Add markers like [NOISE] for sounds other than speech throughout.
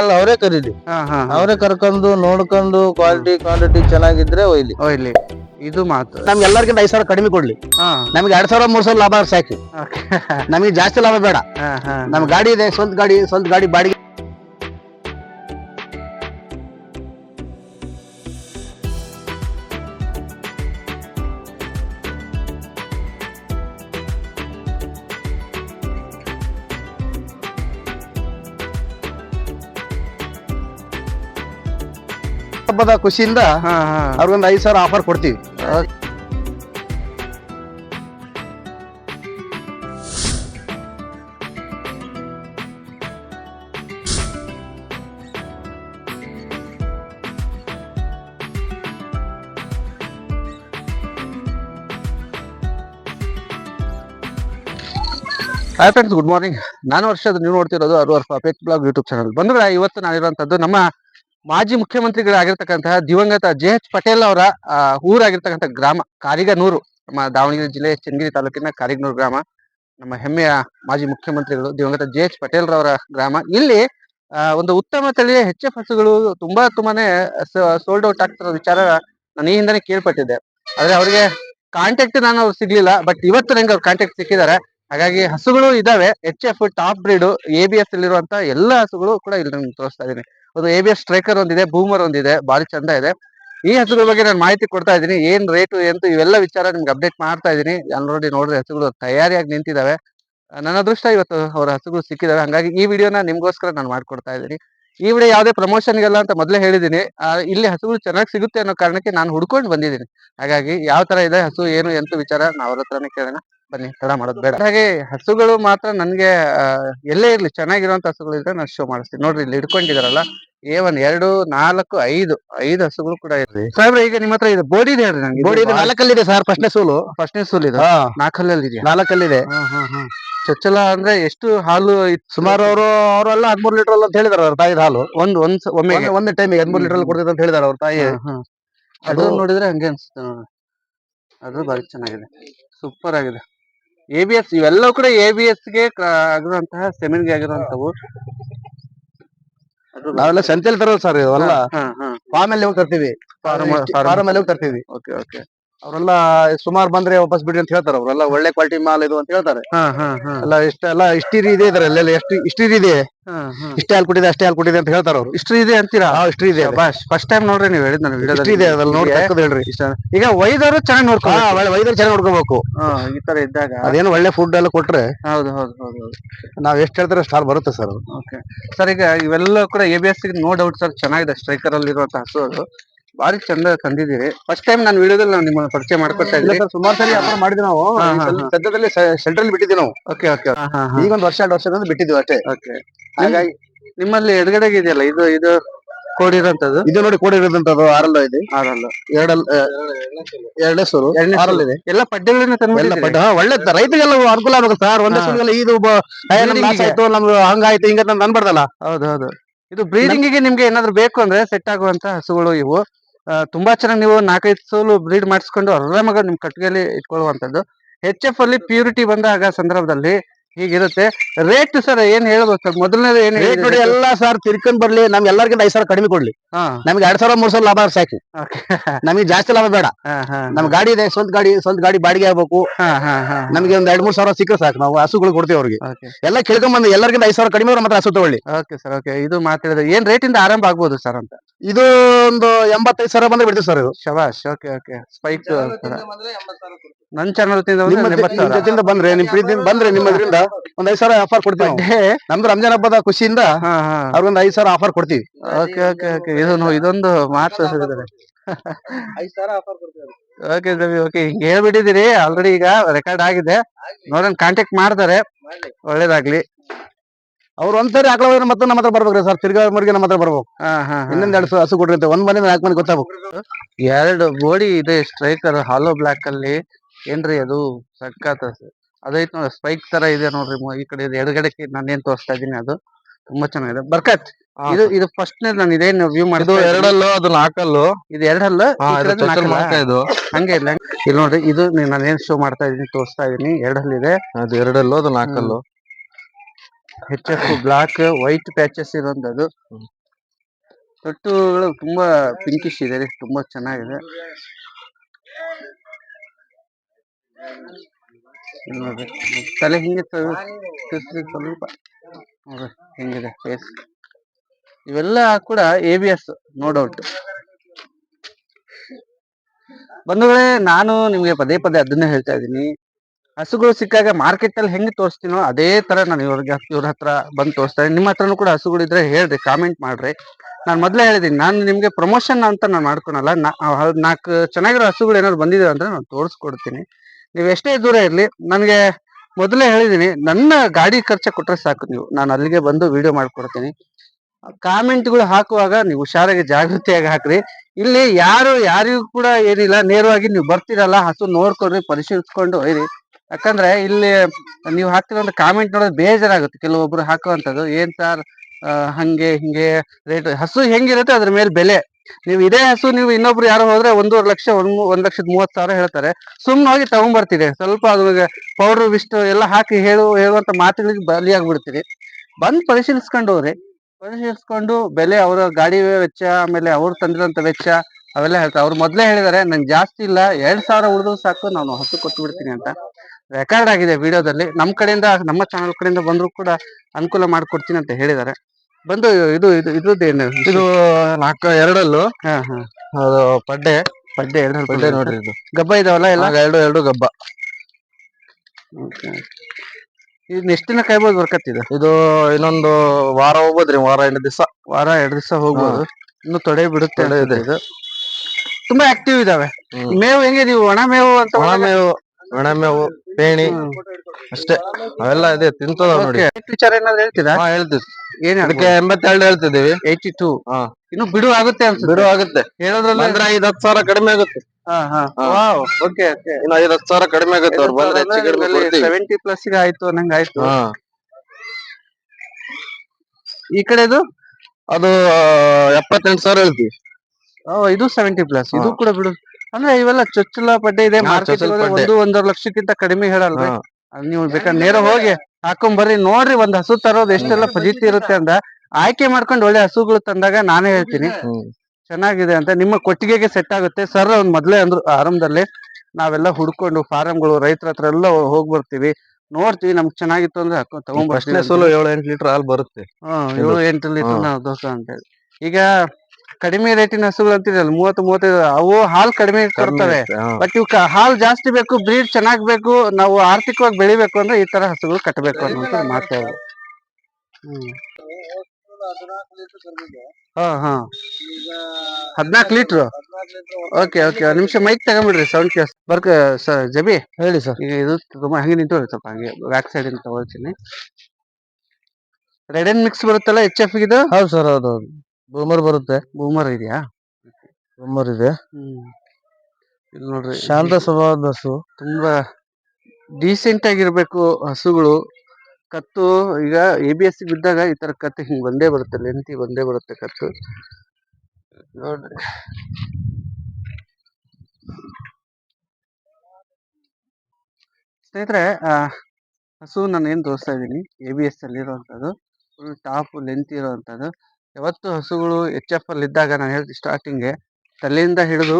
ಅಲ್ಲ ಅವರೇ ಕರೀಲಿ. ಅವರೇ ಕರ್ಕೊಂಡು ನೋಡ್ಕೊಂಡು ಕ್ವಾಲಿಟಿ ಕ್ವಾಂಟಿಟಿ ಚೆನ್ನಾಗಿದ್ರೆ ಒಯ್ಲಿ. ಒಯ್ಲಿ. ಇದು ಮಾತು. ನಮ್ಗೆ ಎಲ್ಲರಿಗಿಂತ ಐದು ಸಾವಿರ ಕಡಿಮೆ ಕೊಡ್ಲಿ. ನಮ್ಗೆ ಎರಡ್ ಸಾವಿರ ಮೂರ್ ಸಾವಿರ ಲಾಭ ಸಾಕು. ನಮಗೆ ಜಾಸ್ತಿ ಲಾಭ ಬೇಡ. ನಮ್ ಗಾಡಿ ಇದೆ ಸ್ವಂತ ಗಾಡಿ ಸ್ವಂತ ಗಾಡಿ ಬಾಡಿಗೆ ಹಬ್ಬದ ಖುಷಿಯಿಂದ ಹಾ ಹಾ. ಅವ್ರಿಗೊಂದು ಐದು ಸಾವಿರ ಆಫರ್ ಕೊಡ್ತೀವಿ. ಹಾಯ್ ಫ್ರೆಂಡ್ಸ್ ಗುಡ್ ಮಾರ್ನಿಂಗ್ ನಾನು ವರ್ಷದ ನೀವು ನೋಡ್ತಿರೋದು ಅರ್ವರ್ ಪೆಟ್ ಬ್ಲಾಗ್ ಯೂಟ್ಯೂಬ್ ಚಾನಲ್. ಬಂದ್ರೆ ಇವತ್ತು ನಾನಿರುವಂಥದ್ದು ನಮ್ಮ ಮಾಜಿ ಮುಖ್ಯಮಂತ್ರಿಗಳಾಗಿರ್ತಕ್ಕಂತಹ ದಿವಂಗತ ಜೆ ಎಚ್ ಪಟೇಲ್ ಅವರ ಊರಾಗಿರ್ತಕ್ಕಂಥ ಗ್ರಾಮ, ಕಾರಿಗನೂರು, ನಮ್ಮ ದಾವಣಗೆರೆ ಜಿಲ್ಲೆ ಚನ್ನಗಿರಿ ತಾಲೂಕಿನ ಕಾರಿಗನೂರು ಗ್ರಾಮ, ನಮ್ಮ ಹೆಮ್ಮೆಯ ಮಾಜಿ ಮುಖ್ಯಮಂತ್ರಿಗಳು ದಿವಂಗತ ಜೆ ಎಚ್ ಪಟೇಲ್ ರವರ ಗ್ರಾಮ. ಇಲ್ಲಿ ಒಂದು ಉತ್ತಮ ತಳಿಯ ಎಚ್ ಎಫ್ ಹಸುಗಳು ತುಂಬಾ ತುಂಬಾನೇ ಸೋಲ್ಡ್ ಔಟ್ ಆಗ್ತಿರೋ ವಿಚಾರ ನಾನು ಈ ಹಿಂದೆನೆ ಕೇಳ್ಪಟ್ಟಿದ್ದೆ. ಆದ್ರೆ ಅವರಿಗೆ ಕಾಂಟ್ಯಾಕ್ಟ್ ನಾನು ಅವ್ರು ಸಿಗ್ಲಿಲ್ಲ ಬಟ್ ಇವತ್ತು ನಂಗೆ ಅವ್ರು ಕಾಂಟ್ಯಾಕ್ಟ್ ಸಿಕ್ಕಿದ್ದಾರೆ. ಹಾಗಾಗಿ ಹಸುಗಳು ಇದಾವೆ H F top breed A B S ಅಲ್ಲಿರುವಂತಹ ಎಲ್ಲಾ ಹಸುಗಳು ಕೂಡ ಇಲ್ಲಿ ನಂಗೆ ತೋರಿಸ್ತಾ ಇದ್ದೀನಿ. ಒಂದು ಎ ಬಿ ಎಸ್ ಸ್ಟ್ರೈಕರ್ ಒಂದಿದೆ ಬೂಮರ್ ಒಂದಿದೆ ಬಾರಿ ಚಂದ ಇದೆ. ಈ ಹಸುಗಳ ಬಗ್ಗೆ ನಾನು ಮಾಹಿತಿ ಕೊಡ್ತಾ ಇದ್ದೀನಿ. ಏನ್ ರೇಟು ಎಂತ ಇವೆಲ್ಲ ವಿಚಾರ ನಿಮ್ಗೆ ಅಪ್ಡೇಟ್ ಮಾಡ್ತಾ ಇದ್ದೀನಿ. ಆಲ್ರೆಡಿ ನೋಡಿದ್ರೆ ಹಸುಗಳು ತಯಾರಿಯಾಗಿ ನಿಂತಿದ್ದಾವೆ ನನ್ನ ಅದೃಷ್ಟ ಇವತ್ತು ಅವರ ಹಸುಗಳು ಸಿಕ್ಕಿದಾವೆ. ಹಂಗಾಗಿ ಈ ವಿಡಿಯೋನ ನಿಮ್ಗೋಸ್ಕರ ನಾನು ಮಾಡ್ಕೊಡ್ತಾ ಇದ್ದೀನಿ. ಈ ವಿಡಿಯೋ ಯಾವುದೇ ಪ್ರಮೋಷನ್ಗೆಲ್ಲ ಅಂತ ಮೊದಲೇ ಹೇಳಿದ್ದೀನಿ. ಇಲ್ಲಿ ಹಸುಗಳು ಚೆನ್ನಾಗಿ ಸಿಗುತ್ತೆ ಅನ್ನೋ ಕಾರಣಕ್ಕೆ ನಾನು ಹುಡ್ಕೊಂಡು ಬಂದಿದ್ದೀನಿ. ಹಾಗಾಗಿ ಯಾವ ತರ ಇದೆ ಹಸು, ಏನು, ಎಂತ ವಿಚಾರ ನಾವು ಅವ್ರ ಹತ್ರನೇ ಕೇಳೋಣ. ಬನ್ನಿ ತಡ ಮಾಡೋದು ಬೇಡ. ಹಾಗೆ ಹಸುಗಳು ಮಾತ್ರ ನನ್ಗೆ ಎಲ್ಲೇ ಇರ್ಲಿ ಚೆನ್ನಾಗಿರುವಂತ ಹಸುಗಳು ಇದ್ರೆ ನಾನು ಶೋ ಮಾಡಿಸ್ತೀನಿ. ನೋಡ್ರಿ ಇಲ್ಲಿ ಹಿಡ್ಕೊಂಡಿದಾರಲ್ಲ ಏ ಒಂದ್ ಎರಡು ನಾಲ್ಕು ಐದು ಐದು ಹಸುಗಳು ಕೂಡ ಇರ್ಲಿ. ಸಾಹೇಬ್ರೆ ಈಗ ನಿಮ್ಮ ಹತ್ರ ಇದೆ ಬೋಡಿ ಇದೆ ಹೇಳ್ರಿ ನಂಗೆ? ಬೋಡಿ ಇದು ನಾಲ್ಕಲ್ಲಿದೆ ಸರ್ ಫಸ್ಟ್ನೇ ಸೂಲು. ಫಸ್ಟ್ನೇ ಸೂಲ್ ಇದೆ. ನಾಲ್ಕಲ್ಲಿ ಇದೆ ಇದೆಯಾ ನಾಲ್ಕಲ್ಲಿದೆ ಚೊಚ್ಚಲ ಅಂದ್ರೆ ಎಷ್ಟು ಹಾಲು? ಸುಮಾರು ಅವರು ಅವರೆಲ್ಲ ಹದಿಮೂರು ಲೀಟರ್ ಅಂತ ಹೇಳಿದಾರೆ ಅವ್ರ ತಾಯಿದ ಹಾಲು. ಒಂದ್ ಒಂದ್ ಒಮ್ಮೆ ಒಂದ್- ಟೈಮ್ ಹದಿಮೂರು ಲೀಟರ್ ಕೊಡ್ತಿದ್ರು ಅಂತ ಹೇಳಿದಾರೆ ಅವ್ರ ತಾಯಿ. ಅದು ನೋಡಿದ್ರೆ ಹಂಗೆ ಅನ್ಸುತ್ತೆ ನೋಡಿ ಅದು ಬಾರಿ ಚೆನ್ನಾಗಿದೆ. ಸೂಪರ್ ಆಗಿದೆ. ಎ ಬಿ ಎಸ್ ಇವೆಲ್ಲವೂ ಕೂಡ ಎ ಬಿ ಎಸ್ಗೆ ಆಗಿರುವಂತಹ ಸೆಮಿನ್ಗೆ ಆಗಿರುವಂತವು ನಾವೆಲ್ಲ ಸಂತೆಲ್ ತರೋದು ಸರ್ ಇವೆಲ್ಲ ಫಾರ್ಮ್ ಅಲ್ಲಿ ಹೋಗಿ ತರ್ತೀವಿ. ಫಾರ್ಮ್ ಅಲ್ಲಿ ಹೋಗಿ ತರ್ತೀವಿ. ಓಕೆ ಓಕೆ ಅವರೆಲ್ಲ ಸುಮಾರು ಬಂದ್ರೆ ವಾಪಸ್ ಬಿಡಿ ಅಂತ ಹೇಳ್ತಾರೆ ಅವರೆಲ್ಲ ಒಳ್ಳೆ ಕ್ವಾಲಿಟಿ ಮಾಲ್ ಇದು ಅಂತ ಹೇಳ್ತಾರೆ. ಎಲ್ಲ ಇಷ್ಟೆಲ್ಲ ಇಷ್ಟಿರಿ ಇದೆ ಇದ್ರೆ ಅಲ್ಲೆಲ್ಲ ಎಷ್ಟು ಇಷ್ಟಿರಿ ಇದೆ. ಇಷ್ಟೇ ಹಾಲು ಕೊಟ್ಟಿದೆ ಅಷ್ಟೇ ಹಾಲ್ ಕೊಟ್ಟಿದೆ ಅಂತ ಹೇಳ್ತಾರೆ ಅವರು. ಇಷ್ಟು ಇದೆ ಅಂತೀರಾ? ಇಷ್ಟು ಇಷ್ಟ್ರಿ ಇದೆ. ಫಸ್ಟ್ ಟೈಮ್ ನೋಡ್ರಿ ನೀವು ಹೇಳಿದ್ ನಾನು ಇಷ್ಟು ಇದೆ ಅದ್ರಲ್ಲಿ ನೋಡಿ ತಕ್ಕದು ಹೇಳ್ರಿ. ಈಗ ವೈದ್ಯರು ಚೆನ್ನಾಗಿ ನೋಡ್ಕೊ ಹಾ ವೈದ್ಯರು ಚೆನ್ನಾಗಿ ನೋಡ್ಕೋಬೇಕು. ಈ ತರ ಇದ್ದಾಗ ಅದೇನು ಒಳ್ಳೆ ಫುಡ್ ಎಲ್ಲ ಕೊಟ್ರೆ ಹೌದು ಹೌದು ಹೌದು ಹೌದು. ನಾವ್ ಎಷ್ಟು ಹೇಳ್ತಾರೆ ಹಾಲು ಬರುತ್ತೆ ಸರ್ ಓಕೆ ಸರ್ ಈಗ ಇವೆಲ್ಲ ಕೂಡ A B S no doubt sir ಚೆನ್ನಾಗಿದೆ ಸ್ಟ್ರೈಕರ್ ಅಲ್ಲಿ ಇರುವಂತ ಹಸು ಭಾರಿ ಚಂದ ತಂದಿದ್ದೀರಿ. ಫಸ್ಟ್ ಟೈಮ್ ನಾನು ವಿಡಿಯೋದಲ್ಲಿ ನಾನು ನಿಮ್ಮನ್ನ ಪರಿಚಯ ಮಾಡ್ಕೊತಾ ಇಲ್ಲ ಇದ್ದೀನಿ. ಸರ್ ಸುಮಾರು ಸರಿ ವ್ಯಾಪಾರ ಮಾಡಿದ್ವಿ ನಾವು. ಹಾ, ಈ ಹಾ, ಸಲ ಹಾ. ಸದ್ಯದಲ್ಲಿ ಸೆಂಟ್ರಲ್ ಬಿಟ್ಟಿದ್ವಿ ನಾವು. ಓಕೆ ಓಕೆ ಈಗ ಒಂದ್ ವರ್ಷ ಎರಡು ವರ್ಷದಿಂದ ಬಿಟ್ಟಿದ್ವಿ ಅಷ್ಟೇ. ಓಕೆ ಹಾಗಾಗಿ ನಿಮ್ಮಲ್ಲಿ ಎಡಗಡೆಗೆ ಇದೆಯಲ್ಲ ಇದು ಇದು ಕೋಡಿರೋಂಥದ್ದು? ಇದು ನೋಡಿ ಕೋಡಿ ಇರೋದಂತದ್ದು ಆರಲ್ಲ ಇದೆ. ಆರಲ್ಲ. ಎರಡಲ್ ಎರಡನೇ ಸೂರು. ಎರಡನೇ ಆರಲ್ಲ ಇದೆ. ಎಲ್ಲ ಪಡ್ಡೆಗಳನ್ನ ಎಲ್ಲ ತಂದ್ಬಿಟ್ಟಿದ್ದೀರಿ ಹಾ, ಒಳ್ಳೆ ತ- ರೈತರಿಗೆಲ್ಲ ಅನುಕೂಲ ಆಗ್ಬೇಕು ಸರ್. ಒಂದೇ ಹಾ. ಸುಲಿಗೆಲ್ಲ ಇದು ಬ- ಏ, ನಮ್ಗ್ ಲಾಸ್ Breeding ಗೆ. ಆಯ್ತು ನಮ್ಗೆ ಹಂಗಾಯ್ತು ಹಿಂಗ ಅನ್ಬಾರ್ದಲ್ಲ. ಹೌದು ಹೌದು. ಇದು ಬ್ರೀಡಿಂಗ್ಗೆ ನಿಮ್ಗೆ ಏನಾದ್ರು ಬೇಕು ಅಂದ್ರೆ ಸೆಟ್ ಆಗುವಂತ ಹಸುಗಳು ಇವು. ತುಂಬಾ ಚೆನ್ನಾಗಿ ನೀವು ನಾಲ್ಕೈದು ಸೋಲು ಬ್ರೀಡ್ ಮಾಡಿಸ್ಕೊಂಡು ಆರಾಮಾಗಿ ನಿಮ್ ಕಟ್ಟಿಗೆಯಲ್ಲಿ ಇಟ್ಕೊಳ್ಳುವಂತದ್ದು ಎಚ್ ಎಫ್ ಅಲ್ಲಿ ಪ್ಯೂರಿಟಿ ಬಂದಾಗ ಸಂದರ್ಭದಲ್ಲಿ ಹೀಗಿರುತ್ತೆ. ರೇಟ್ ಸರ್ ಏನ್ ಹೇಳ್ಬೋದು ಸರ್? ಮೊದಲನೇದು ಏನ್ ರೇಟ್ ನೋಡಿ ಎಲ್ಲಾ ಸರ್ ತಿರ್ಕೊಂಡ್ ಬರ್ಲಿ ನಮ್ಗೆ ಎಲ್ಲರಿಗಿಂತ ಐದ್ ಸಾವಿರ ಕಡಿಮೆ ಕೊಡ್ಲಿ. ಹಾ. ನಮ್ಗೆ ಎರಡ್ ಸಾವಿರ ಮೂರ್ ಸಾವಿರ ಲಾಭ ಸಾಕು. ನಮಗೆ ಜಾಸ್ತಿ ಲಾಭ ಬೇಡ. ಹಾ ಹಾ ನಮ್ ಗಾಡಿ ಇದೆ ಸ್ವಂತ ಗಾಡಿ ಸ್ವಂತ ಗಾಡಿ ಬಾಡಿಗೆ ಆಗ್ಬೇಕು. ಹಾ ಹಾ ಹಾ ನಮ್ಗೆ ಒಂದ್ ಎರಡ್ ಮೂರ್ ಸಾವಿರ ಸಿಕ್ಕ ಸಾಕು ನಾವು ಹಸುಗಳು ಕೊಡ್ತೀವಿ ಅವ್ರಿಗೆ. ಎಲ್ಲ ಕೇಳ್ಕೊಂಡ್ ಬಂದು ಎಲ್ಲರಿಗಿಂತ ಐದ್ ಸಾವಿರ ಕಡಿಮೆ ಅವ್ರ ಮಾತ್ರ ಹಸು ತಗೊಳ್ಳಿ. ಓಕೆ ಸರ್ ಓಕೆ ಇದು ಮಾತಾಡಿದ್ರೆ ಏನ್ ರೇಟ್ ಇಂದ ಆರಂಭ ಆಗ್ಬೋದು ಸರ್ ಅಂತ? ಇದು ಒಂದು ಎಂಬತ್ತೈದು ಸಾವಿರ ಬಂದ್ರೆ ಬಿಡ್ತೀವಿ ಸರ್ ಇದು. ಶಬಾಶ್ ಓಕೆ ಓಕೆ ಸ್ಪೈಕ್ ನನ್ ಚಾನಲ್ ಜೊತೆಯಿಂದ ಬಂದ್ರೆ ನಿಮ್ ಪ್ರೀತಿಯಿಂದ ಬಂದ್ರೆ ನಿಮ್ಮದ್ರಿಂದ ಒಂದ್ ಐದ್ ಸಾವಿರ ಆಫರ್ ಕೊಡ್ತೀವಿ. ನಮ್ದು ರಂಜಾನ್ ಹಬ್ಬದ ಖುಷಿಯಿಂದ ಹಾ ಹಾ. ಅವ್ರಿಗೊಂದ್ ಐದ್ ಸಾವಿರ ಆಫರ್ ಕೊಡ್ತೀವಿ. ಓಕೆ ಓಕೆ ಓಕೆ ಇದು ನೋ- ಇದೊಂದು ಮಾತು ಓಕೆ ರವಿ ಓಕೆ ಹಿಂಗ್ ಹೇಳ್ಬಿಟ್ಟಿದಿರಿ ಆಲ್ರೆಡಿ ಈಗ ರೆಕಾರ್ಡ್ ಆಗಿದೆ. ನೋಡೋಣ ಕಾಂಟ್ಯಾಕ್ಟ್ ಮಾಡ್ತಾರೆ. ಒಳ್ಳೇದಾಗ್ಲಿ. ಅವ್ರು ಒಂದ್ಸರಿ ಆಕಳ ಹೋದ್ರೆ ಮತ್ತೆ ನಮ್ಮ ಹತ್ರ ಬರ್ಬೇಕ್ರಿ ಸರ್. ತಿರ್ಗಾ ಮರಿಗೆ ನಮ್ಮ ಹತ್ರ ಬರ್ಬೇಕು. ಹಾ ಹಾ ಹಾ. ಇನ್ನೊಂದ್ ಎರಡು ಹಸು ಕೊಡ್ರಿ ಅಂತ. ಒಂದ್ ಮನೆ ನಾಲ್ಕು ಮನೆ ಗೊತ್ತಾಗ್ಬೇಕು. ಎರಡು ಬೋಡಿ ಇದೆ ಸ್ಟ್ರೈಕರ್ ಹಾಲೋ ಬ್ಲಾಕ್ ಅಲ್ಲಿ. ಏನ್ರಿ ಅದು? ಸಖತ್ ಅದೈತ್ ನೋಡಿ ಸ್ಪೈಕ್ ತರ ಇದೆ ನೋಡ್ರಿ ಈ ಕಡೆ ಇದು. ಎಡಗಡೆಗೆ ನಾನು ಏನ್ ತೋರಿಸ್ತಾ ಇದೀನಿ ಅದು ತುಂಬಾ ಚೆನ್ನಾಗಿದೆ. ಬರ್ಕತ್. ಇದು ಇದು ಫಸ್ಟ್ ನಾನು ಇದೇನು ವ್ಯೂ ಇದು ಮಾಡಿದ್ದು ಎರಡಲ್ಲು ಅದು ನಾಲ್ಕಲ್ಲು ಇದು ಎರಡಲ್ಲ? ಇದು ಇದು. ಹಂಗೆ ಇಲ್ಲ. ಇಲ್ಲಿ ನೋಡ್ರಿ ಇದು ನಾನು ಏನ್ ಶೋ ಮಾಡ್ತಾ ಇದೀನಿ ತೋರಿಸ್ತಾ ಇದೀನಿ ಎರಡಲ್ಲಿದೆ. ಅದು ಎರಡಲ್ಲು ಅದು ನಾಲ್ಕಲ್ಲು H F black white patches ಇರುವಂತದ್ದು ತೊಟ್ಟುಗಳು ತುಂಬಾ ಪಿಂಕಿಶ್ ಇದೆ ರೀ ತುಂಬಾ ಚೆನ್ನಾಗಿದೆ. ನೋಡ್ರಿ ತಲೆ ಹಿಂಗೆ ಸ್ವಲ್ಪ. ನೋಡ್ರಿ ಹೆಂಗಿದೆ ಫೇಸ್ ಇವೆಲ್ಲ ಕೂಡ A B S no doubt ಬಂಧುಗಳೇ, ನಾನು ನಿಮ್ಗೆ ಪದೇ ಪದೇ ಅದನ್ನೇ ಹೇಳ್ತಾ ಇದ್ದೀನಿ. ಹಸುಗಳು ಸಿಕ್ಕಾಗ ಮಾರ್ಕೆಟ್ ಅಲ್ಲಿ ಹೆಂಗ್ ತೋರಿಸ್ತೀನೋ ಅದೇ ತರ ನಾನು ಇವ್ರಿಗೆ ಇವ್ರ ಹತ್ರ ಬಂದು ತೋರಿಸ್ತಾ ನಿಮ್ಮ ಹತ್ರನೂ ಕೂಡ ಹಸುಗಳು ಇದ್ರೆ ಹೇಳ್ರಿ ಕಾಮೆಂಟ್ ಮಾಡ್ರಿ. ನಾನು ಮೊದ್ಲೇ ಹೇಳಿದ್ದೀನಿ, ನಾನು ನಿಮ್ಗೆ ಪ್ರಮೋಷನ್ ಅಂತ ನಾನು ಮಾಡ್ಕೊಳಲ್ಲ. ನಾಲ್ಕು ಚೆನ್ನಾಗಿರೋ ಹಸುಗಳು ಏನಾದ್ರು ಬಂದಿದೆ ಅಂದ್ರೆ ನಾನು ತೋರಿಸ್ಕೊಡ್ತೀನಿ. ನೀವು ಎಷ್ಟೇ ದೂರ ಇರಲಿ, ನನಗೆ ಮೊದಲೇ ಹೇಳಿದ್ದೀನಿ ನನ್ನ ಗಾಡಿ ಖರ್ಚು ಕೊಟ್ಟರೆ ಸಾಕು ನೀವು. ನಾನು ಅಲ್ಲಿಗೆ ಬಂದು ವಿಡಿಯೋ ಮಾಡ್ಕೊಡ್ತೀನಿ. ಕಾಮೆಂಟ್ಗಳು ಹಾಕುವಾಗ ನೀವು ಹುಷಾರಾಗಿ ಜಾಗೃತಿಯಾಗಿ ಹಾಕ್ರಿ. ಇಲ್ಲಿ ಯಾರು, ಯಾರಿಗೂ ಕೂಡ ಏನಿಲ್ಲ, ನೇರವಾಗಿ ನೀವು ಬರ್ತೀರಲ್ಲ, ಹಸು ನೋಡ್ಕೊಡ್ರಿ ಪರಿಶೀಲಿಸ್ಕೊಂಡು ಒಯ್ರಿ ಯಾಕಂದ್ರೆ ಇಲ್ಲಿ ನೀವು ಹಾಕ್ತಿರೋ ಕಾಮೆಂಟ್ ನೋಡೋದು ಬೇಜಾರಾಗುತ್ತೆ. ಕೆಲವೊಬ್ರು ಹಾಕುವಂಥದ್ದು, ಏನ್ ಸರ್ ಹಂಗೆ, ಹಿಂಗೆ ರೇಟ್ ಹಸು ಹೆಂಗಿರುತ್ತೆ ಅದ್ರ ಮೇಲೆ ಬೆಲೆ. ನೀವು ಇದೇ ಹಸು ನೀವು ಇನ್ನೊಬ್ರು ಯಾರು ಹೋದ್ರೆ ಒಂದೂವರೆ ಲಕ್ಷ, ಒಂದ್ ಒಂದ್ ಲಕ್ಷದ ಮೂವತ್ ಸಾವಿರ ಹೇಳ್ತಾರೆ. ಸುಮ್ಮನೆ ಹೋಗಿ ತಗೊಂಡ್ಬರ್ತೀರಿ ಸ್ವಲ್ಪ ಅದ್ರಾಗ ಪೌಡರ್ ಇಷ್ಟು ಎಲ್ಲ ಹಾಕಿ ಹೇಳು, ಹೇಳುವಂತ ಮಾತುಗಳಿಗೆ ಬಲಿಯಾಗ್ಬಿಡ್ತೀರಿ. ಬಂದ್ ಪರಿಶೀಲಿಸ್ಕೊಂಡು ಹೋಗ್ರಿ ಪರಿಶೀಲಿಸ್ಕೊಂಡು ಬೆಲೆ, ಅವರ ಗಾಡಿ ವೆಚ್ಚ, ಆಮೇಲೆ ಅವ್ರು ತಂದಿರೋಂಥ ವೆಚ್ಚ, ಅವೆಲ್ಲ ಹೇಳ್ತಾರೆ. ಅವ್ರು ಮೊದ್ಲೇ ಹೇಳಿದಾರೆ ನಂಗೆ ಜಾಸ್ತಿ ಇಲ್ಲ, ಎರಡ್ ಸಾವಿರ ಉಳಿದ್ರು ಸಾಕು, ನಾನು ಹಸು ಕೊಟ್ಟು ಬಿಡ್ತೀನಿ ಅಂತ. ರೆಕಾರ್ಡ್ ಆಗಿದೆ ವಿಡಿಯೋದಲ್ಲಿ. ನಮ್ಮ ಕಡೆಯಿಂದ, ನಮ್ಮ ಚಾನಲ್ ಕಡೆಯಿಂದ ಬಂದರೂ ಕೂಡ ಅನುಕೂಲ ಮಾಡ್ಕೊಡ್ತೀನಿ ಅಂತ ಹೇಳಿದ್ದಾರೆ. ಬಂದು ಇದು ಇದು ಇದ್ರದ್ದೇನು ಇದು ನಾಲ್ಕು ಎರಡಲ್ಲು. ಹಾ ಹಾ. ಅದು ಪಡ್ಡೆ. ಪಡ್ಡೆ ಎರಡು ಪಡ್ಡೆ ನೋಡ್ರಿ ಇದು. ಗಬ್ಬ ಇದಾವಲ್ಲ ಎಲ್ಲ? ಆಗ ಎರಡು ಎರಡು ಗಬ್ಬ. ಇದು ಎಷ್ಟು ದಿನ ಕಾಯ್ಬೋದು ಬರ್ಕತ್ತಿದ ಇದು? ಇನ್ನೊಂದು ವಾರ ಹೋಗ್ಬೋದ್ರಿ ವಾರ ಎರಡ್ ದಿವಸ. ವಾರ ಎರಡು ದಿವಸ ಹೋಗ್ಬೋದು. ಇನ್ನು ತೊಡೆ ಬಿಡುತ್ತೆ ಇದೆ. ಇದು. ತುಂಬಾ ಆಕ್ಟಿವ್ ಇದಾವೆ. ಮೇವು ಹೆಂಗೆ ನೀವು ಒಣ ಮೇವು ಅಂತ ಒಣ ಮೇವು ಒಣ ಮೇವು ಪೇಣಿ. ಅಷ್ಟೇ. ಅವೆಲ್ಲ ಇದೆ ತಿಂತದ ನೋಡಿ. ವಿಚಾರ ಏನಾದ್ರು ಹೇಳ್ತೀರಾ? ಹಾ ಹೇಳ್ತೀವಿ. ಏನ್ ಅದಕ್ಕೆ ಎಂಬತ್ತೆರಡು ಹೇಳ್ತಿದ್ದೀವಿ. Eighty two. ಇನ್ನು ಬಿಡು ಆಗುತ್ತೆ ಅನ್ಸುತ್ತೆ. ಬಿಡು ಆಗುತ್ತೆ. ಹೇಳೋದ್ರಲ್ಲ ಅಂದ್ರೆ ಐದ್ ಹತ್ತು ಸಾವಿರ ಕಡಿಮೆ ಆಗುತ್ತೆ. ಓಕೆ ಓಕೆ ಇನ್ನು ಐದ್ ಹತ್ತು ಸಾವಿರ ಕಡಿಮೆ ಆಗುತ್ತೆ ಅವ್ರು. ಬಂದ್ರೆ ಹೆಚ್ಚು ಕಡಿಮೆ ಕೊಡ್ತೀವಿ. ಸೆವೆಂಟಿ ಪ್ಲಸ್ಗೆ ಆಯ್ತು ಅನ್ನಂಗ ಆಯ್ತು. ಹಾ. ಈ ಕಡೆದು? ಅದು ಎಪ್ಪತ್ತೆಂಟು ಸಾವಿರ ಹೇಳ್ತೀವಿ. ಓ ಇದು ಸೆವೆಂಟಿ ಪ್ಲಸ್ ಇದು ಕೂಡ ಬಿಡು. ಅಂದ್ರೆ ಇವೆಲ್ಲ ಚೊಚ್ಚಲ ಪಡ್ಡೆ ಇದೆ ಮಾರ್ಕೆಟ್. ಒಂದು ಒಂದೂವರೆ ಲಕ್ಷಕ್ಕಿಂತ ಕಡಿಮೆ ಹೇಳಲ್ರಿ. ನೀವು ಬೇಕಾದ್ರೆ ನೇರ ಹೋಗಿ ಹಾಕೊಂಡ್ ಬರ್ರಿ. ನೋಡ್ರಿ ಒಂದ್ ಹಸು ತರೋದು ಎಷ್ಟೆಲ್ಲ ಫಜಿತಿ ಇರುತ್ತೆ ಅಂತ ಆಯ್ಕೆ ಮಾಡ್ಕೊಂಡು ಒಳ್ಳೆ ಹಸುಗಳು ತಂದಾಗ ನಾನೇ ಹೇಳ್ತೀನಿ. ಚೆನ್ನಾಗಿದೆ ಅಂತ ನಿಮ್ಮ ಕೊಟ್ಟಿಗೆಗೆ ಸೆಟ್ ಆಗುತ್ತೆ. ಸರ್ ಅವ್ನ್ ಮೊದ್ಲೇ ಅಂದ್ರು ಆರಂಭದಲ್ಲಿ ನಾವೆಲ್ಲ ಹುಡ್ಕೊಂಡು ಫಾರಂಗಳು ರೈತರ ಹತ್ರ ಎಲ್ಲ ಹೋಗ್ ಬರ್ತೀವಿ. ನೋಡ್ತೀವಿ ನಮ್ಗೆ ಚೆನ್ನಾಗಿತ್ತು ಅಂದ್ರೆ ಹಾಕೊಂಡ್ ತಗೊಂಡ್ ಏಳು ಎಂಟು ಲೀಟರ್ ಹಾಲು ಬರುತ್ತೆ. ಏಳು ಎಂಟು ಲೀಟರ್ ದೋಸೆ ಅಂತ ಹೇಳಿ. ಈಗ ಕಡಿಮೆ ರೇಟಿನ ಹಸುಗಳು ಅಂತಿರಲ್ಲ ಮೂವತ್ತು ಮೂವತ್ತೈದು ಅವು ಹಾಲು ಕಡಿಮೆ ಕೊಡ್ತವೆ. ಬಟ್ ಇವ್ ಹಾಲ್ ಜಾಸ್ತಿ ಬೇಕು ಬ್ರೀಡ್ ಚೆನ್ನಾಗ್ ಬೇಕು ನಾವು ಆರ್ಥಿಕವಾಗಿ ಬೆಳಿಬೇಕು ಅಂದ್ರೆ ಈ ತರ ಹಸುಗಳು ಕಟ್ಟಬೇಕು ಅನ್ನೋದು ಮಾತಾ ಹಾ ಹಾ. ಹದ್ನಾಲ್ಕು ಲೀಟ್ರು ಓಕೆ ಓಕೆ ನಿಮಿಷ ಮೈಕ್ ತಗೊಂಬಿಡ್ರಿ ಸೌಂಡ್ ಕೇಸ್ ಬರ್ಕ ಸರ್ ಜಬಿ ಹೇಳಿ ಸರ್. ಈಗ ಇದು ತುಂಬಾ ಹಂಗೆ ನಿಂತು ಸ್ವಲ್ಪ ಹಂಗೆ ಬ್ಯಾಕ್ ಸೈಡ್ ಇಂದ ತಗೊಳ್ತೀನಿ. ರೆಡ್ ಅಂಡ್ ಮಿಕ್ಸ್ ಬರುತ್ತಲ್ಲ ಎಚ್ ಎಫ್ ಇದು ಹೌದು ಸರ್ ಹೌದು ಹೌದು. ಬೂಮರ್ ಬರುತ್ತೆ. ಬೂಮರ್ ಇದೆಯಾ? ಬೂಮರ್ ಇದೆ. ಹ್ಮ್. ಇಲ್ಲಿ ನೋಡ್ರಿ ಶಾಂತ ಸ್ವಭಾವದ ಹಸು. ತುಂಬಾ ಡೀಸೆಂಟ್ ಆಗಿರ್ಬೇಕು ಹಸುಗಳು. ಕತ್ತು ಈಗ ಎ ಬಿ ಎಸ್ ಬಿದ್ದಾಗ ಈ ತರ ಕತ್ತು ಹಿಂಗ್ ಬಂದೇ ಬರುತ್ತೆ ಲೆಂತಿ ಬಂದೇ ಬರುತ್ತೆ ಕತ್ತು. ನೋಡ್ರಿ. ಸ್ನೇಹಿತರೆ ಹಸು ನಾನು ಏನು ತೋರಿಸ್ತಾ ಇದ್ದೀನಿ ಎ ಬಿ ಎಸ್ ಅಲ್ಲಿ ಇರುವಂತದ್ದು ಫುಲ್ ಟಾಪ್ ಲೆಂತ್ ಇರುವಂತದ್ದು ಯಾವತ್ತು ಹಸುಗಳು ಎಚ್ ಎಫ್ ಅಲ್ಲಿ ಇದ್ದಾಗ ನಾನು ಹೇಳ್ತೀನಿ ಸ್ಟಾರ್ಟಿಂಗ್ಗೆ ತಲೆಯಿಂದ ಹಿಡಿದು,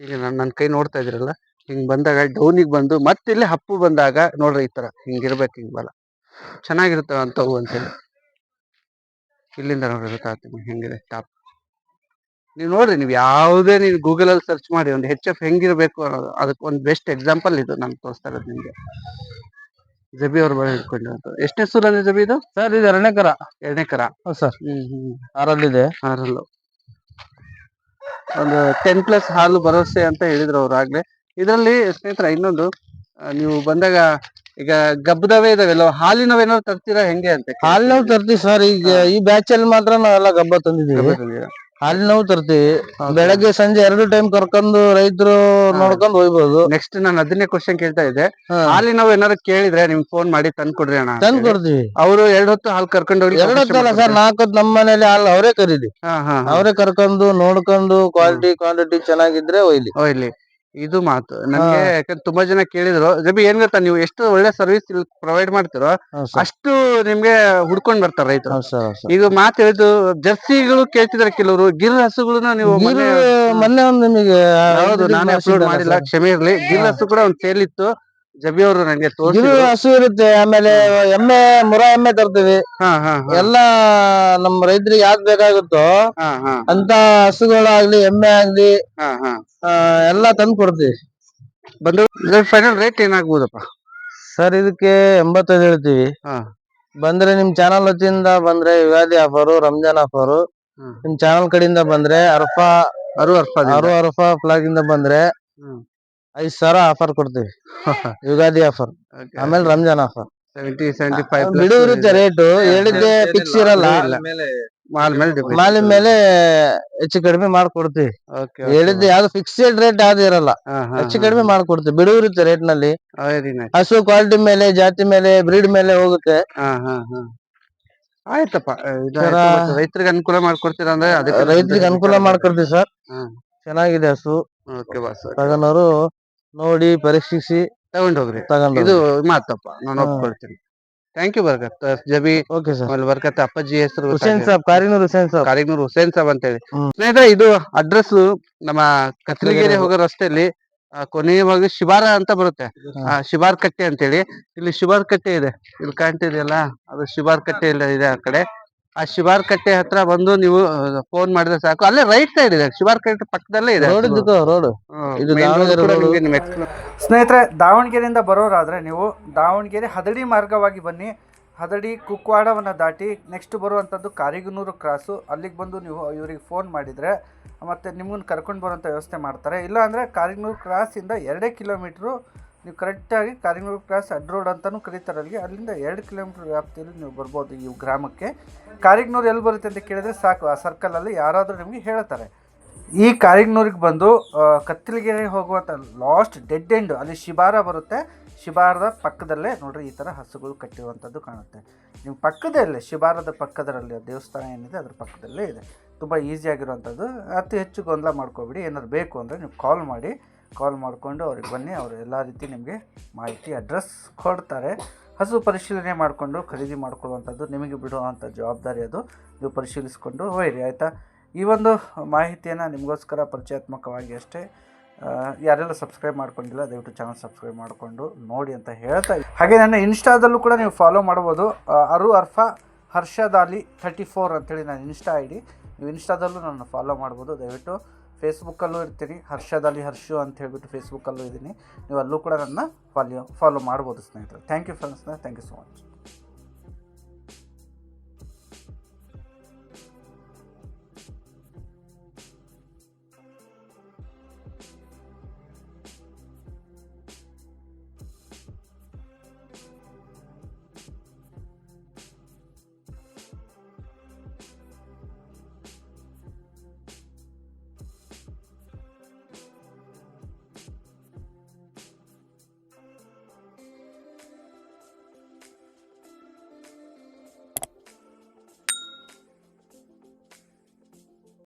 ಈಗ ನಾನು ನನ್ನ ಕೈ ನೋಡ್ತಾ ಇದ್ರಲ್ಲ ಹಿಂಗೆ ಬಂದಾಗ ಡೌನಿಗೆ ಬಂದು, ಮತ್ತೆ ಇಲ್ಲಿ ಹಪ್ಪು ಬಂದಾಗ ನೋಡ್ರಿ ಈ ತರ ಹಿಂಗಿರ್ಬೇಕು ಹಿಂಗೆ ಬಲ. ಚೆನ್ನಾಗಿರ್ತವೆ ಅಂತವು ಅಂತೇಳಿ ಇಲ್ಲಿಂದ ನೋಡ್ರಿ ಗೊತ್ತಾಗ್ತೀನಿ ಹೆಂಗಿದೆ ಟಾಪ್ ನೀವು ನೋಡ್ರಿ, ನೀವು ಯಾವುದೇ ನೀವು ಗೂಗಲ್ ಅಲ್ಲಿ ಸರ್ಚ್ ಮಾಡಿ, ಒಂದು ಹೆಚ್ ಎಫ್ ಹೆಂಗಿರಬೇಕು ಅನ್ನೋದು ಅದಕ್ಕೆ ಒಂದು ಬೆಸ್ಟ್ ಎಕ್ಸಾಂಪಲ್ ಇದು ನಾನು ತೋರಿಸ್ತಾ ಇರೋದು ನಿಮ್ಗೆ. ಜಬಿ ಅವ್ರ ಬಳಿ ಹಿಡ್ಕೊಂಡಿರೋದು ಎಷ್ಟನೇ ಸೂರ ಅಂದ್ರೆ ಜಬಿ ಇದು? ಸರ್ ಇದು ಎರಡನೇ ಕರ. ಎರಡನೇ ಕರ. ಹೌದು ಸರ್. ಹ್ಮ್ ಹ್ಮ್ ಆರಲ್ಲಿದೆ. ಆರಲ್ಲು. ಒಂದು ಟೆನ್ ಪ್ಲಸ್ ಹಾಲು ಭರವಸೆ ಅಂತ ಹೇಳಿದ್ರು ಅವ್ರು ಆಗ್ಲೇ. ಇದರಲ್ಲಿ ಸ್ನೇಹಿತರ ಇನ್ನೊಂದು ಆ, ನೀವು ಬಂದಾಗ ಈಗ ಗಬ್ಬದವೇ ಇದಾವೆಲ್ಲ ಹಾಲಿನವೇನಾದ್ರು ತರ್ತೀರಾ ಹೆಂಗೆ ಅಂತ ಹಾಲಿನವ್ ತರ್ತೀವಿ ಸರ್. ಈಗ ಈ ಬ್ಯಾಚ್ ಅಲ್ಲಿ ಮಾತ್ರ ನಾವೆಲ್ಲ ಗಬ್ಬ ತಂದಿದೀವಿ ಹಾಲಿನವು ತರ್ತೀವಿ. ಬೆಳಗ್ಗೆ ಸಂಜೆ ಎರಡು ಟೈಮ್ ಕರ್ಕೊಂಡು ರೈತರು ನೋಡ್ಕೊಂಡು ಹೋಗ್ಬೋದು. ನೆಕ್ಸ್ಟ್ ನಾನು ಅದನ್ನೇ ಕ್ವಶನ್ ಕೇಳ್ತಾ ಇದ್ದೆ. ಹಾಲಿ ನಾವು ಏನಾದ್ರು ಕೇಳಿದ್ರೆ ನಿಮ್ ಫೋನ್ ಮಾಡಿ ತಂದ್ಕೊಡ್ರಿ ಅಣ್ಣ ತಂದು ಕೊಡ್ತೀವಿ. ಅವರು ಎರಡು ಹೊತ್ತು ಹಾಲು ಕರ್ಕೊಂಡು ಹೋಗಿ ಎರಡು ಹೊತ್ತಲ್ಲ ಸರ್ ನಾಲ್ಕು ಹೊತ್ತು ನಮ್ಮ ಮನೇಲಿ ಹಾಲು ಅವರೇ ಕರೀಲಿ. ಹಾ ಹಾ ಅವರೇ ಕರ್ಕೊಂಡು ನೋಡ್ಕೊಂಡು ಕ್ವಾಲಿಟಿ ಕ್ವಾಂಟಿಟಿ ಚೆನ್ನಾಗಿದ್ರೆ ಒಯ್ಲಿ. ಇಲ್ಲಿ ಇದು ಮಾತು. ನನಗೆ ಯಾಕಂದ್ರೆ ತುಂಬಾ ಜನ ಕೇಳಿದ್ರು ಜಬಿ ಏನ್ ಗೊತ್ತಾ ನೀವು ಎಷ್ಟು ಒಳ್ಳೆ ಸರ್ವಿಸ್ ಪ್ರೊವೈಡ್ ಮಾಡ್ತಿರೋ ಅಷ್ಟು ನಿಮ್ಗೆ ಹುಡ್ಕೊಂಡ್ ಬರ್ತಾರೆ ರೈತರು. ಈಗ ಮಾತು ಹೇಳಿದ್ದು ಜರ್ಸಿಗಳು ಕೇಳ್ತಿದಾರೆ ಕೆಲವರು ಗಿರ್ ಹಸುಗಳನ್ನ ನೀವು ಮೊನ್ನೆ ಮೊನ್ನೆ ಒಂದು ನಿಮಗೆ ಹೌದು ನಾನು ಅಪ್ಲೋಡ್ ಮಾಡಿಲ್ಲ ಕ್ಷಮೆ ಇರ್ಲಿ. ಗಿರ್. ಹಸು ಕೂಡ ಒಂದ್ ಸೇಲ್ ಇತ್ತು. ಜಬಿ ಅವರು ನಂಗೆ ಗಿರ್ ತೋರಿಸಿದ್ರು ಹಸು ಇರುತ್ತೆ ಆಮೇಲೆ ಎಮ್ಮೆ ಮುರ ಎಮ್ಮೆ ತರ್ತೀವಿ. ಹಾ ಹಾ ಹಾ. ಎಲ್ಲಾ ನಮ್ಮ ರೈತರಿಗೆ ಯಾವ್ದ್ ಬೇಕಾಗುತ್ತೋ ಹಾ ಹಾ. ಅಂತ ಹಸುಗಳಾಗ್ಲಿ ಎಮ್ಮೆ ಆಗ್ಲಿ ಹಾ ಹಾ. ಆ, ಎಲ್ಲಾ ತಂದು ಕೊಡ್ತೀವಿ. ಬಂದ್ರೆ ಫೈನಲ್ ರೇಟ್ ಏನಾಗ್ಬೋದಪ್ಪ? ಸರ್ ಇದಕ್ಕೆ ಎಂಬತ್ತೈದು ಹೇಳ್ತೀವಿ. ಹಾ. ಬಂದ್ರೆ ನಿಮ್ ಚಾನಲ್ ವತಿಯಿಂದ ಬಂದ್ರೆ ಯುಗಾದಿ ಆಫರು ರಂಜಾನ್ ಆಫರು. ಹ್ಮ್. ನಿಮ್ ಚಾನಲ್ ಕಡೆಯಿಂದ ಬಂದ್ರೆ ಅರ್ಫಾ ಅರು ಅರ್ಫಾ ಅರು ಅರ್ಫಾ ಫ್ಲಾಗ್ ಇಂದ ಬಂದ್ರೆ ಹ್ಮ್. ಐದ್ ಸಾವಿರ ಆಫರ್ ಕೊಡ್ತೀವಿ. [LAUGHS] ಯುಗಾದಿ ಆಫರ್ ಆಮೇಲೆ Ramzan offer seventy seventy five ಬಿಡು ಇರುತ್ತೆ ರೇಟು ಹೇಳಿದ್ದೆ ಫಿಕ್ಸ್ ಇರಲ್ಲ. ಮಾಲ್ ಮೇಲೆ. ಮಾಲಿನ ಮೇಲೆ ಹೆಚ್ಚು ಕಡಿಮೆ ಮಾಡ್ಕೊಡ್ತೀವಿ. ಹೇಳಿದ್ದೆ ಯಾವ್ದು ಫಿಕ್ಸ್ಡ್ ರೇಟ್ ಯಾವ್ದು ಇರಲ್ಲ. ಹೆಚ್ಚು. ಕಡಿಮೆ ಮಾಡ್ಕೊಡ್ತೀವಿ. ಬಿಡು ಇರುತ್ತೆ ರೇಟ್ನಲ್ಲಿ. ಹಸು ಕ್ವಾಲಿಟಿ ಮೇಲೆ ಜಾತಿ ಮೇಲೆ ಬ್ರೀಡ್ ಮೇಲೆ ಹೋಗುತ್ತೆ. ಆಯ್ತಪ್ಪ. ರೈತರಿಗೆ ಅನುಕೂಲ ಮಾಡ್ಕೊಡ್ತೀರಾ ಅಂದ್ರೆ ಅದಕ್ಕೆ ರೈತರಿಗೆ ಅನುಕೂಲ ಮಾಡ್ಕೊಡ್ತೀವಿ ಸರ್. ಚೆನ್ನಾಗಿದೆ ಹಸು. ತಗೊಂಡವರು ನೋಡಿ ಪರೀಕ್ಷಿಸಿ ತಗೊಂಡೋಗ್ರಿ. ತಗೊಂಡು ಇದು ಮಾತಪ್ಪ. ನಾನು. ಒಪ್ಕೊಳ್ತೀನಿ. Thank you Barkat Jabi okay sir ಅಲ್ಲಿ ಬರ್ಕತ್ ಅಪ್ಪಾಜಿ ಹೆಸರು ಹುಸೇನ್ ಸಾಬ್ ಕಾರಿನೂರ್ ಹುಸೇನ್ ಸಾಬ್. ಕಾರಿಗ್ನೂರ್ ಹುಸೇನ್ ಸಾಬ್ ಅಂತ ಹೇಳಿ ಸ್ನೇಹಿತರೆ ಇದು ಅಡ್ರೆಸ್ ನಮ್ಮ ಕತ್ಲಿಗೆರೆ ಹೋಗೋ ರಸ್ತೆಯಲ್ಲಿ ಆ, ಭಾಗ ಶಿಬಾರ ಅಂತ ಬರುತ್ತೆ. ಶಿಬಾರ್ ಕಟ್ಟೆ ಅಂತೇಳಿ. ಇಲ್ಲಿ ಶಿಬಾರ್ ಕಟ್ಟೆ ಇದೆ. ಇಲ್ಲಿ ಕಾಣ್ತಿದೆಯಲ್ಲ ಅದು ಶಿಬಾರ್ ಕಟ್ಟೆ ಇಲ್ಲ ಇದೆ ಆ ಕಡೆ. ಆ ಶಿವಾರ್ ಕಟ್ಟೆ ಹತ್ರ ಬಂದು ನೀವು ಫೋನ್ ಮಾಡಿದ್ರೆ ಸಾಕು. ಅಲ್ಲೇ ರೈಟ್ ಸೈಡ್ ಇದೆ. ಶಿವಾರ್ ಕಟ್ಟೆ ಪಕ್ಕದಲ್ಲೇ ಇದೆ. ರೋಡ್ ರೋಡ್ ಸ್ನೇಹಿತರೆ ದಾವಣಗೆರೆಯಿಂದ ಬರೋರಾದ್ರೆ ನೀವು ದಾವಣಗೆರೆ ಹದಡಿ ಮಾರ್ಗವಾಗಿ ಬನ್ನಿ. ಹದಡಿ ಕುಕ್ವಾಡವನ್ನು ದಾಟಿ ನೆಕ್ಸ್ಟ್ ಬರುವಂಥದ್ದು ಕಾರಿಗನೂರು ಕ್ರಾಸು ಅಲ್ಲಿಗೆ ಬಂದು ನೀವು ಇವರಿಗೆ ಫೋನ್ ಮಾಡಿದರೆ ಮತ್ತು ನಿಮ್ಮನ್ನು ಕರ್ಕೊಂಡು ಬರೋಂಥ ವ್ಯವಸ್ಥೆ ಮಾಡ್ತಾರೆ. ಇಲ್ಲ ಅಂದರೆ ಕಾರಿಗನೂರು ಕ್ರಾಸಿಂದ ಎರಡೇ ಕಿಲೋಮೀಟ್ರು ನೀವು ಕರೆಕ್ಟಾಗಿ ಕಾರಿಂಗೂರು ಕ್ರಾಸ್ ಅಡ್ ರೋಡ್ ಅಂತಲೂ ಕರೀತಾರೆ ಅಲ್ಲಿಗೆ. ಅಲ್ಲಿಂದ ಎರಡು ಕಿಲೋಮೀಟ್ರ್ ವ್ಯಾಪ್ತಿಯಲ್ಲಿ ನೀವು ಬರ್ಬೋದು ಈ ಗ್ರಾಮಕ್ಕೆ. ಕಾರಿಗ್ನೂರು ಎಲ್ಲಿ ಬರುತ್ತೆ ಅಂತ ಕೇಳಿದ್ರೆ ಸಾಕು, ಆ ಸರ್ಕಲಲ್ಲಿ ಯಾರಾದರೂ ನಿಮಗೆ ಹೇಳ್ತಾರೆ. ಈ ಕಾರಿಗ್ನೂರಿಗೆ ಬಂದು ಕತ್ತಲಗೆರೆ ಹೋಗುವಂಥ ಲಾಸ್ಟ್ ಡೆಡ್ ಎಂಡ್ ಅಲ್ಲಿ ಶಿಬಾರ ಬರುತ್ತೆ. ಶಿಬಾರದ ಪಕ್ಕದಲ್ಲೇ ನೋಡಿರಿ ಈ ಥರ ಹಸುಗಳು ಕಟ್ಟಿರುವಂಥದ್ದು ಕಾಣುತ್ತೆ. ನಿಮ್ಮ ಪಕ್ಕದಲ್ಲೇ ಶಿಬಾರದ ಪಕ್ಕದರಲ್ಲಿ ದೇವಸ್ಥಾನ ಏನಿದೆ ಅದ್ರ ಪಕ್ಕದಲ್ಲೇ ಇದೆ. ತುಂಬ ಈಸಿಯಾಗಿರುವಂಥದ್ದು ಅತಿ ಹೆಚ್ಚು ಗೊಂದಲ ಮಾಡ್ಕೋಬಿಡಿ, ಏನಾದ್ರು ಬೇಕು ಅಂದರೆ ನೀವು ಕಾಲ್ ಮಾಡಿ. ಕಾಲ್ ಮಾಡಿಕೊಂಡು ಅವ್ರಿಗೆ ಬನ್ನಿ, ಅವರು ಎಲ್ಲ ರೀತಿ ನಿಮಗೆ ಮಾಹಿತಿ ಅಡ್ರೆಸ್ ಕೊಡ್ತಾರೆ. ಹಸು ಪರಿಶೀಲನೆ ಮಾಡಿಕೊಂಡು ಖರೀದಿ ಮಾಡ್ಕೊಳ್ಳುವಂಥದ್ದು, ನಿಮಗೆ ಬಿಡುವಂಥ ಜವಾಬ್ದಾರಿ ಅದು. ನೀವು ಪರಿಶೀಲಿಸಿಕೊಂಡು ಹೋಯಿರಿ, ಆಯಿತಾ? ಈ ಒಂದು ಮಾಹಿತಿಯನ್ನು ನಿಮಗೋಸ್ಕರ ಪರಿಚಯಾತ್ಮಕವಾಗಿ ಅಷ್ಟೇ. ಯಾರೆಲ್ಲ ಸಬ್ಸ್ಕ್ರೈಬ್ ಮಾಡ್ಕೊಂಡಿಲ್ಲ, ದಯವಿಟ್ಟು ಚಾನಲ್ ಸಬ್ಸ್ಕ್ರೈಬ್ ಮಾಡಿಕೊಂಡು ನೋಡಿ ಅಂತ ಹೇಳ್ತಾ ಹಾಗೆ ನನ್ನ ಇನ್ಸ್ಟಾದಲ್ಲೂ ಕೂಡ ನೀವು ಫಾಲೋ ಮಾಡ್ಬೋದು ಅರು ಅರ್ಫ ಹರ್ಷದಾಲಿ ಥರ್ಟಿ ಫೋರ್ ಅಂತೇಳಿ ನಾನು ಇನ್ಸ್ಟಾ ಐ ಡಿ ನೀವು ಇನ್ಸ್ಟಾದಲ್ಲೂ ನನ್ನ ಫಾಲೋ ಮಾಡ್ಬೋದು ದಯವಿಟ್ಟು ಫೇಸ್ಬುಕ್ಕಲ್ಲೂ ಇರ್ತೀನಿ ಹರ್ಷದಲ್ಲಿ ಹರ್ಷು ಅಂತ ಹೇಳ್ಬಿಟ್ಟು ಫೇಸ್ಬುಕ್ಕಲ್ಲೂ ಇದ್ದೀನಿ. ನೀವು ಅಲ್ಲೂ ಕೂಡ ನನ್ನ ಫಾಲೋ ಫಾಲೋ ಮಾಡ್ಬೋದು ಸ್ನೇಹಿತರೆ. Thank you friends thank you so much